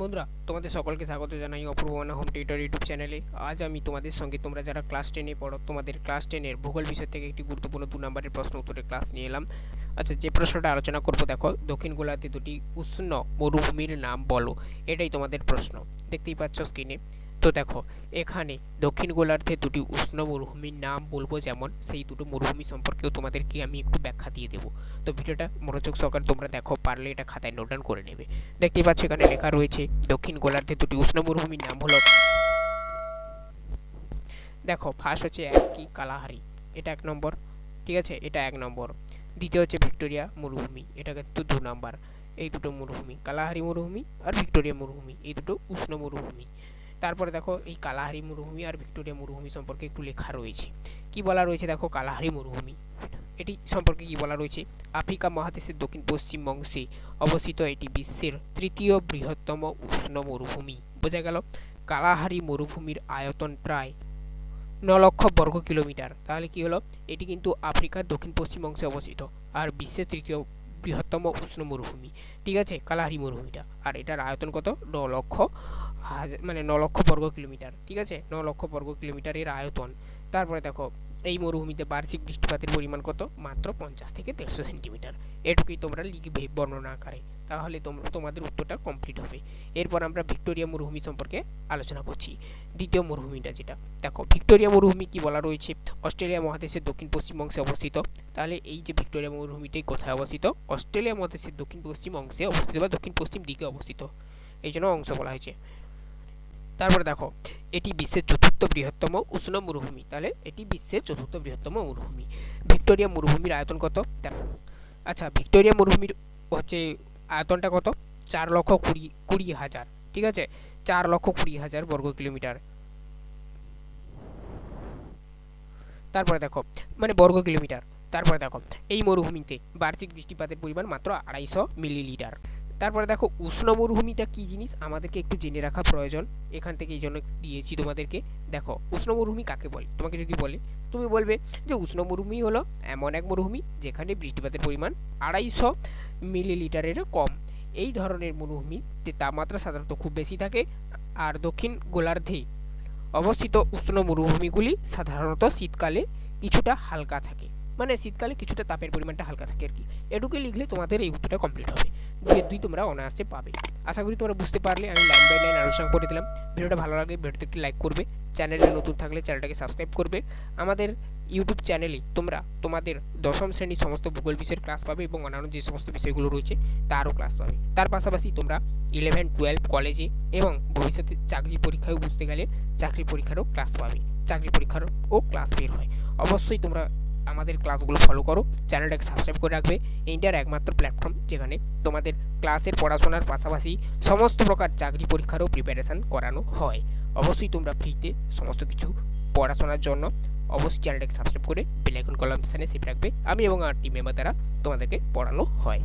বন্ধুরা, তোমাদের সকলকে স্বাগত জানাই অপূর্বনা হোম টিউটর ইউটিউব চ্যানেলে। আজ আমি তোমাদের সঙ্গে তোমরা যারা ক্লাস টেনে পড়ো, তোমাদের ক্লাস টেনের ভূগোল বিষয় থেকে একটি গুরুত্বপূর্ণ দু নম্বরের প্রশ্ন উত্তরের ক্লাস নিয়ে এলাম। আচ্ছা যে প্রশ্নটা আলোচনা করব, দেখো, দক্ষিণ গোলার্ধে দুটি উষ্ণ মরুভূমির নাম বলো, এটাই তোমাদের প্রশ্ন। দেখতেই পাচ্ছ স্ক্রিনে তো দেখো, এখানে দক্ষিণ গোলার্ধে দুটি উষ্ণ মরুভূমির নাম বলব যেমন সেই দুটো মরুভূমি সম্পর্কেও তোমাদেরকে আমি একটু ব্যাখ্যা দিয়ে দেবো। তো ভিডিওটা মনোযোগ সহকারে তোমরা দেখো, পারলে এটা খাতায় নোট ডাউন করে নেবে। দেখতেই পাচ্ছ এখানে লেখা রয়েছে, দক্ষিণ গোলার্ধে দুটি উষ্ণ মরুভূমির নাম হলো দেখো ফার্স্ট হচ্ছে এক কি কালাহারি, এটা এক নম্বর, ঠিক আছে? এটা এক নম্বর। দ্বিতীয় হচ্ছে ভিক্টোরিয়া মরুভূমি, এটা কিন্তু দু নম্বর। এই দুটো মরুভূমি, কালাহারি মরুভূমি আর ভিক্টোরিয়া মরুভূমি, এই দুটো উষ্ণ মরুভূমি। তারপরে দেখো এই কালাহারি মরুভূমি আর ভিক্টোরিয়া মরুভূমি সম্পর্কে একটু লেখা রয়েছে। কি বলা রয়েছে দেখো কালাহারি মরুভূমি? এটি সম্পর্কে কি বলা রয়েছে? আফ্রিকা মহাদেশের দক্ষিণ পশ্চিম অংশে অবস্থিত এটি বিশ্বের তৃতীয় বৃহত্তম উষ্ণ মরুভূমি। বোঝা গেল কালাহারি মরুভূমির আয়তন প্রায় ন লক্ষ বর্গ কিলোমিটার। তাহলে কি হলো? এটি কিন্তু আফ্রিকার দক্ষিণ পশ্চিম অংশে অবস্থিত আর বিশ্বের তৃতীয় বৃহত্তম উষ্ণ মরুভূমি। ঠিক আছে? কালাহারি মরুভূমিটা। আর এটার আয়তন কত? ন লক্ষ মানে ন লক্ষ বর্গ কিলোমিটার, ঠিক আছে? ন লক্ষ বর্গ কিলোমিটারের আয়তন। তারপরে দেখো, এই মরুভূমিতে বার্ষিক বৃষ্টিপাতের পরিমাণ কত? মাত্র পঞ্চাশ থেকে দেড়শো সেন্টিমিটার। এটুকুই তোমরা লিখবে বর্ণনা আকারে। তাহলে তোমরা তোমাদের উত্তরটা কমপ্লিট হবে। এরপর আমরা ভিক্টোরিয়া মরুভূমি সম্পর্কে আলোচনা করছি। দ্বিতীয় মরুভূমিটা যেটা। দেখো, ভিক্টোরিয়া মরুভূমি কি বলা রয়েছে? অস্ট্রেলিয়া মহাদেশের দক্ষিণ পশ্চিম অংশে অবস্থিত। তাহলে এই যে ভিক্টোরিয়া মরুভূমিটাই কোথায় অবস্থিত? অস্ট্রেলিয়া মহাদেশের দক্ষিণ পশ্চিম অংশে অবস্থিত বা দক্ষিণ পশ্চিম দিকে অবস্থিত। এই জন্য অংশ বলা হয়েছে। তারপরে দেখো, এটি বিশ্বের চতুর্থ বৃহত্তম উষ্ণ মরুভূমি। তাহলে এটি বিশ্বের চতুর্থ বৃহত্তম মরুভূমি। ভিক্টোরিয়া মরুভূমির আয়তন কত? আচ্ছা ভিক্টোরিয়া মরুভূমির হচ্ছে আয়তনটা কত? চার লক্ষ কুড়ি কুড়ি হাজার, ঠিক আছে? চার লক্ষ কুড়ি হাজার বর্গ কিলোমিটার। তারপরে দেখো মানে বর্গ কিলোমিটার। তারপরে দেখো, এই মরুভূমিতে বার্ষিক বৃষ্টিপাতের পরিমাণ মাত্র আড়াইশো মিলিলিটার। তারপরে দেখো উষ্ণ মরুভূমিটা কী জিনিস? আমাদেরকে একটু জেনে রাখা প্রয়োজন। এখান থেকে এই জন্য দিয়েছি তোমাদেরকে। দেখো, উষ্ণ মরুভূমি কাকে বলে? তোমাকে যদি বলে, তুমি বলবে যে উষ্ণ মরুভূমি হলো এমন এক মরুভূমি যেখানে বৃষ্টিপাতের পরিমাণ আড়াইশো মিলিলিটারেরও কম। এই ধরনের মরুভূমিতে তাপমাত্রা সাধারণত খুব বেশি থাকে। আর দক্ষিণ গোলার্ধে অবস্থিত উষ্ণ মরুভূমিগুলি সাধারণত শীতকালে কিছুটা হালকা থাকে। মানে শীতকালে কিছুটা তাপের পরিমাণটা হালকা থাকে আর কি। এটুকুই লিখলে তোমাদের এই উত্তরটা কমপ্লিট হবে। দুই তোমরা অনায়াসে পাবে। আশা করি তোমরা বুঝতে পারলে, আমি লাইন বাই লাইন আলোচনা করে দিলাম। ভিডিওটা ভালো লাগে ভিডিওতে একটি লাইক করবে, চ্যানেলে নতুন থাকলে চ্যানেলটাকে সাবস্ক্রাইব করবে। আমাদের ইউটিউব চ্যানেলে তোমরা তোমাদের দশম শ্রেণির সমস্ত ভূগোল বিষয়ের ক্লাস পাবে এবং অন্যান্য যে সমস্ত বিষয়গুলো রয়েছে, তারও ক্লাস পাবে। তার পাশাপাশি তোমরা ইলেভেন টুয়েলভ কলেজে এবং ভবিষ্যতে চাকরি পরীক্ষায় বুঝতে গেলে চাকরি পরীক্ষারও ক্লাস পাবে। চাকরি পরীক্ষারও ক্লাস বের হয়। অবশ্যই তোমরা আমাদের ক্লাসগুলো ফলো করো চ্যানেলটাকে সাবস্ক্রাইব করে রাখবে। এইটার একমাত্র প্ল্যাটফর্ম যেখানে তোমাদের ক্লাসের পড়াশোনার পাশাপাশি সমস্ত প্রকার চাকরি পরীক্ষারও প্রিপারেশান করানো হয়। অবশ্যই তোমরা ফ্রিতে সমস্ত কিছু পড়াশোনার জন্য অবশ্যই চ্যানেলটাকে সাবস্ক্রাইব করে বেলাইকন কলাম সেভ রাখবে। আমি এবং আর টিম মেম্বার দ্বারা তোমাদেরকে পড়ানো হয়।